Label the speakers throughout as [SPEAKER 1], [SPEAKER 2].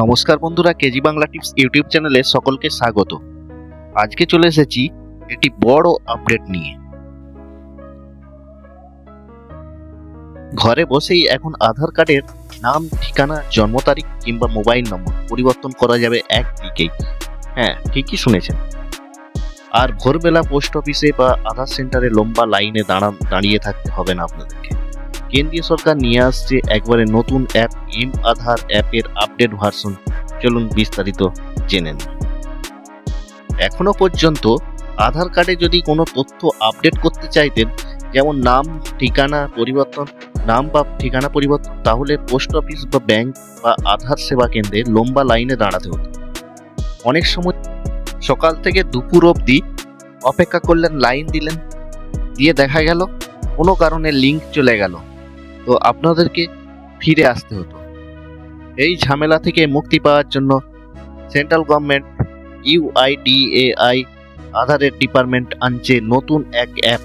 [SPEAKER 1] নমস্কার বন্ধুরা, KG Bangla tips YouTube চ্যানেলে সকলকে স্বাগত। আজকে চলে এসেছি একটি বড় আপডেট নিয়ে। ঘরে বসেই এখন আধার কার্ডের নাম, ঠিকানা, জন্ম তারিখ কিংবা মোবাইল নম্বর পরিবর্তন করা যাবে এক ক্লিকেই হ্যাঁ ঠিকই শুনেছেন। আর ভোরবেলা পোস্ট অফিসে বা আধার সেন্টারে লম্বা লাইনে দাঁড়ান, দাঁড়িয়ে থাকতে হবে না আপনাদেরকে। কেন্দ্রীয় সরকার নিয়ে আসছে একবারে নতুন অ্যাপ এম আধার অ্যাপের আপডেট ভার্সন চলুন বিস্তারিত জেনে এখনও পর্যন্ত আধার কার্ডে যদি কোনো তথ্য আপডেট করতে চাইতেন, যেমন নাম, ঠিকানা, পরিবর্তন, নাম বা ঠিকানা পরিবর্তন, তাহলে পোস্ট অফিস বা ব্যাংক বা আধার সেবা কেন্দ্রে লম্বা লাইনে দাঁড়াতে হতো। অনেক সময় সকাল থেকে দুপুর অবধি অপেক্ষা করলেন, লাইন দিলেন, দিয়ে দেখা গেল, কোনো কারণে লিঙ্ক চলে গেল। তো আপনাদেরকে ফিরে আসতে হতো। এই ঝামেলা থেকে মুক্তি পাওয়ার জন্য সেন্ট্রাল গভর্নমেন্ট ইউআইডিএআই আধারের ডিপার্টমেন্ট আনছে নতুন এক অ্যাপ।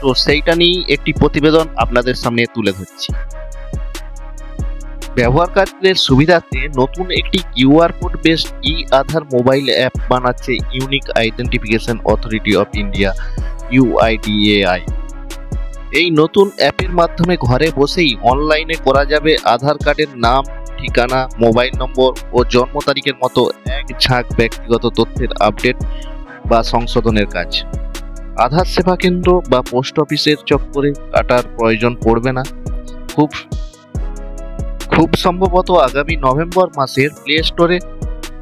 [SPEAKER 1] তো সেইটা নিয়েই একটি প্রতিবেদন আপনাদের সামনে তুলে ধরছি। ব্যবহারকারীদের সুবিধার্থে নতুন একটি QR code based e Aadhaar mobile app বানাচ্ছে unique identification authority of India UIDAI এই নতুন অ্যাপের মাধ্যমে ঘরে বসেই অনলাইনে করা যাবে আধার কার্ডের নাম, ঠিকানা, মোবাইল নম্বর ও জন্ম তারিখের মতো এক ঝাঁক ব্যক্তিগত তথ্যের আপডেট বা সংশোধনের কাজ। আধার সেবা কেন্দ্র বা পোস্ট অফিসের চক্করে কাটার প্রয়োজন পড়বে না। খুব খুব সম্ভবত আগামী নভেম্বর মাসের প্লে স্টোরে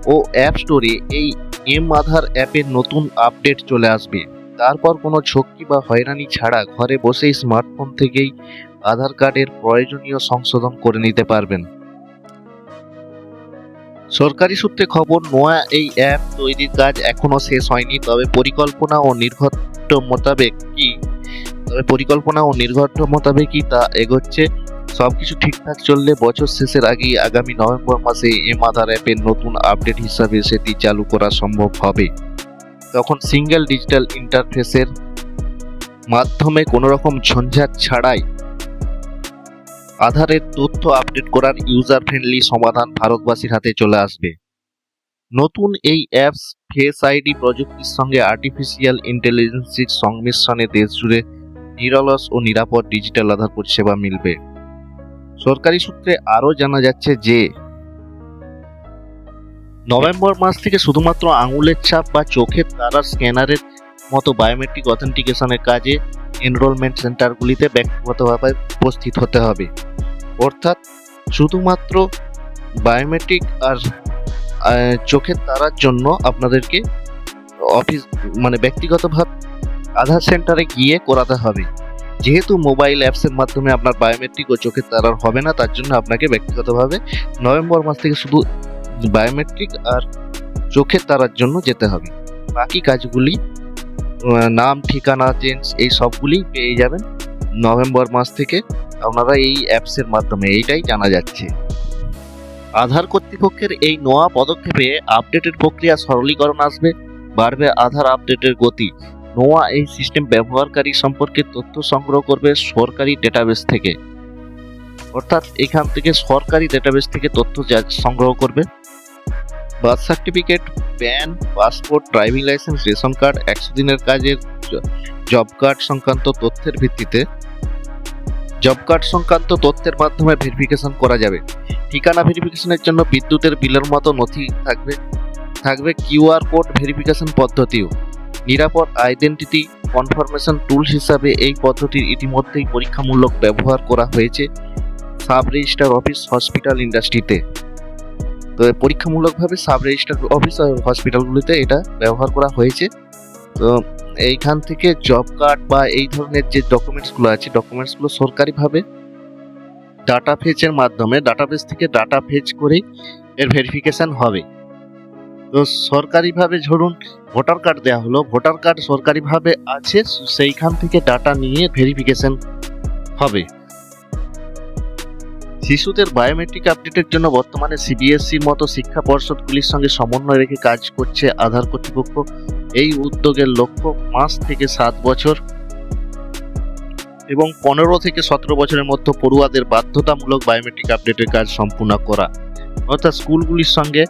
[SPEAKER 1] ও অ্যাপ স্টোরে এই এম আধার অ্যাপের নতুন আপডেট চলে আসবে। তারপর কোনো ঝক্কি বা হয়রানি ছাড়া ঘরে বসেই স্মার্টফোন থেকেই আধার কার্ডের প্রয়োজনীয় সংশোধন করে নিতে পারবেন। সরকারি সূত্রে খবর, নোয়া এই অ্যাপ তৈরির কাজ এখনও শেষ হয়নি, তবে পরিকল্পনা ও নির্ঘণ্ট মোতাবেক কি, তবে পরিকল্পনা ও নির্ঘণ্ট মোতাবেকই তা এগোচ্ছে, সবকিছু ঠিকঠাক চললে বছর শেষের আগেই আগামী নভেম্বর মাসে এম আধার অ্যাপের নতুন আপডেট হিসাবে সেটি চালু করা সম্ভব হবে। তখন সিঙ্গেল ডিজিটাল ইন্টারফেসের মাধ্যমে কোনো রকম ঝঞ্ঝাট ছাড়াই আধারের তথ্য আপডেট করার ইউজার ফ্রেন্ডলি সমাধান ভারতবাসীর হাতে চলে আসবে। নতুন এই অ্যাপস ফেস আইডি প্রযুক্তির সঙ্গে আর্টিফিশিয়াল ইন্টেলিজেন্সির সংমিশ্রণে দেশ জুড়ে নিরলস ও নিরাপদ ডিজিটাল আধার পরিষেবা মিলবে। সরকারি সূত্রে আরও জানা যাচ্ছে যে নভেম্বর মাস থেকে শুধুমাত্র আঙুলের ছাপ বা চোখের তারার স্ক্যানারের মতো বায়োমেট্রিক অথেন্টিকেশনের কাজে এনরোলমেন্ট সেন্টারগুলিতে ব্যক্তিগতভাবে উপস্থিত হতে হবে। অর্থাৎ শুধুমাত্র বায়োমেট্রিক আর চোখের তারার জন্য আপনাদেরকে অফিস মানে ব্যক্তিগতভাবে আধার সেন্টারে গিয়ে করাতে হবে। যেহেতু মোবাইল অ্যাপসের মাধ্যমে আপনার বায়োমেট্রিক ও চোখের তারার হবে না, তার জন্য আপনাকে ব্যক্তিগতভাবে নভেম্বর মাস থেকে শুধু বায়োমেট্রিক আর চোখের তারার জন্য যেতে হবে। বাকি কাজগুলি নাম, ঠিকানা চেঞ্জ এই সবগুলি পেয়ে যাবেন নভেম্বর মাস থেকে। আপনারা এই অ্যাপসের মাধ্যমে এইটাই জানা যাচ্ছে। আধার কর্তৃপক্ষের এই নোয়া পদক্ষেপে আপডেটের প্রক্রিয়া সরলীকরণ আসবে, বাড়বে আধার আপডেটের গতি। নোয়া এই সিস্টেম ব্যবহারকারী সম্পর্কে তথ্য সংগ্রহ করবে সরকারি ডেটাবেস থেকে। অর্থাৎ এখান থেকে সরকারি ডেটাবেস থেকে তথ্য সংগ্রহ করবে। Birth certificate, PAN, passport, driving licence, ration card, একশো দিনের কাজের জব কার্ড সংক্রান্ত তথ্যের ভিত্তিতে জব কার্ড সংক্রান্ত তথ্যের মাধ্যমে ভেরিফিকেশন করা যাবে। ঠিকানা ভেরিফিকেশনের জন্য বিদ্যুতের বিলের মতো নথি থাকবে থাকবে কিউআর কোড ভেরিফিকেশন পদ্ধতিও। নিরাপদ আইডেন্টিটি কনফার্মেশন টুলস হিসাবে এই পদ্ধতির ইতিমধ্যেই পরীক্ষামূলক ব্যবহার করা হয়েছে। সাব রেজিস্ট্রার অফিস হসপিটাল ইন্ডাস্ট্রিতে তো পরীক্ষামূলকভাবে সাব রেজিস্ট্রার অফিস হসপিটালগুলিতে এটা ব্যবহার করা হয়েছে। তো এইখান থেকে জব কার্ড বা এই ধরনের যে ডকুমেন্টসগুলো আছে, ডকুমেন্টসগুলো সরকারিভাবে ডাটা ফেচের মাধ্যমে ডাটা ডাটাবেস থেকে ডাটা ফেচ করেই এর ভেরিফিকেশন হবে। তো সরকারিভাবে ধরুন ভোটার কার্ড দেওয়া হলো, ভোটার কার্ড সরকারিভাবে আছে, সেইখান থেকে ডাটা নিয়ে ভেরিফিকেশন হবে। শিশুদের বায়োমেট্রিক আপডেটের জন্য বর্তমানে সিবিএসসির মতো শিক্ষা পর্ষদগুলির সঙ্গে সমন্বয় রেখে কাজ করছে আধার কর্তৃপক্ষ। এই উদ্যোগের লক্ষ্য পাঁচ থেকে সাত বছর এবং পনেরো থেকে সতেরো বছরের মধ্যে পড়ুয়াদের বাধ্যতামূলক বায়োমেট্রিক আপডেটের কাজ সম্পূর্ণ করা। অর্থাৎ স্কুলগুলির সঙ্গে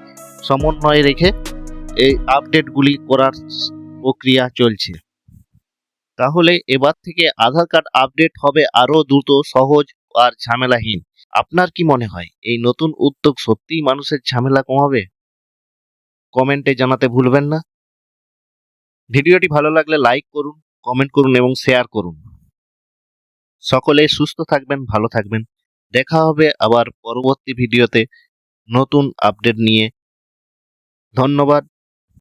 [SPEAKER 1] সমন্বয় রেখে এই আপডেটগুলি করার প্রক্রিয়া চলছে। তাহলে এবার থেকে আধার কার্ড আপডেট হবে আরও দ্রুত, সহজ আর ঝামেলাহীন। আপনার কি মনে হয়, এই নতুন উদ্যোগ সত্যিই মানুষের ঝামেলা কমাবে? কমেন্টে জানাতে ভুলবেন না। ভিডিওটি ভালো লাগলে লাইক করুন, কমেন্ট করুন এবং শেয়ার করুন। সকলে সুস্থ থাকবেন, ভালো থাকবেন। দেখা হবে আবার পরবর্তী ভিডিওতে নতুন আপডেট নিয়ে। ধন্যবাদ।